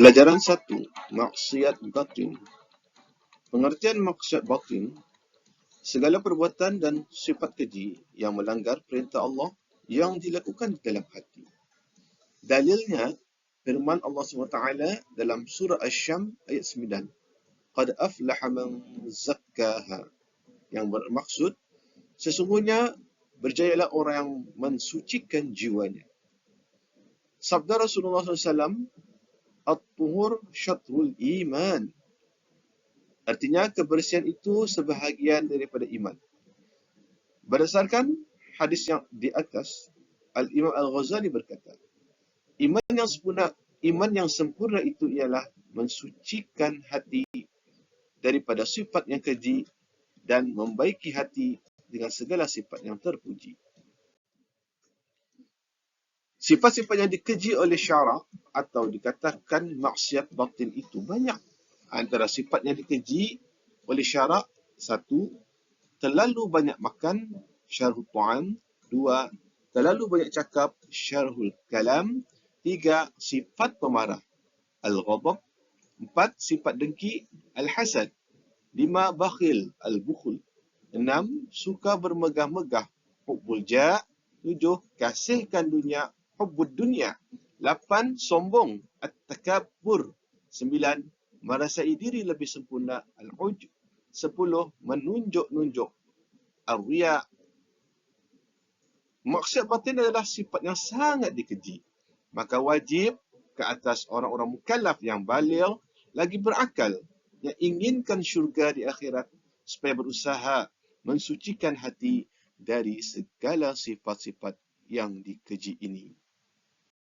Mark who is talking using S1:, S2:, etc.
S1: Pelajaran satu, maksiat batin. Pengertian maksiat batin, segala perbuatan dan sifat keji yang melanggar perintah Allah yang dilakukan di dalam hati. Dalilnya, firman Allah SWT dalam surah Asy-Syam ayat 9. Qad aflaha man zakkaha. Yang bermaksud, sesungguhnya berjayalah orang yang mensucikan jiwanya. Sabda Rasulullah SAW, At-tuhur syatrul iman. Artinya kebersihan itu sebahagian daripada iman. Berdasarkan hadis yang di atas, Al-Imam Al-Ghazali berkata, iman yang sempurna, iman yang sempurna itu ialah mensucikan hati daripada sifat yang keji dan membaiki hati dengan segala sifat yang terpuji. Sifat-sifat yang dikeji oleh syarak atau dikatakan maksiat batin itu banyak. Antara sifat yang dikeji oleh syarak, satu, terlalu banyak makan, syarhul tu'an. Dua, terlalu banyak cakap, syarhul kalam. Tiga, sifat pemarah, al-ghadab. Empat, sifat dengki, al-hasad. Lima, bakhil, al-bukhul. Enam, suka bermegah-megah, hubbul ja'. Tujuh, kasihkan dunia, hubbud dunia. Lapan, sombong, at-takabbur. Sembilan, merasai diri lebih sempurna, al-uj. Sepuluh, menunjuk-nunjuk, al-riya. Maksud batin adalah sifat yang sangat dikeji. Maka wajib ke atas orang-orang mukallaf yang balil lagi berakal yang inginkan syurga di akhirat supaya berusaha mensucikan hati dari segala sifat-sifat yang dikeji ini.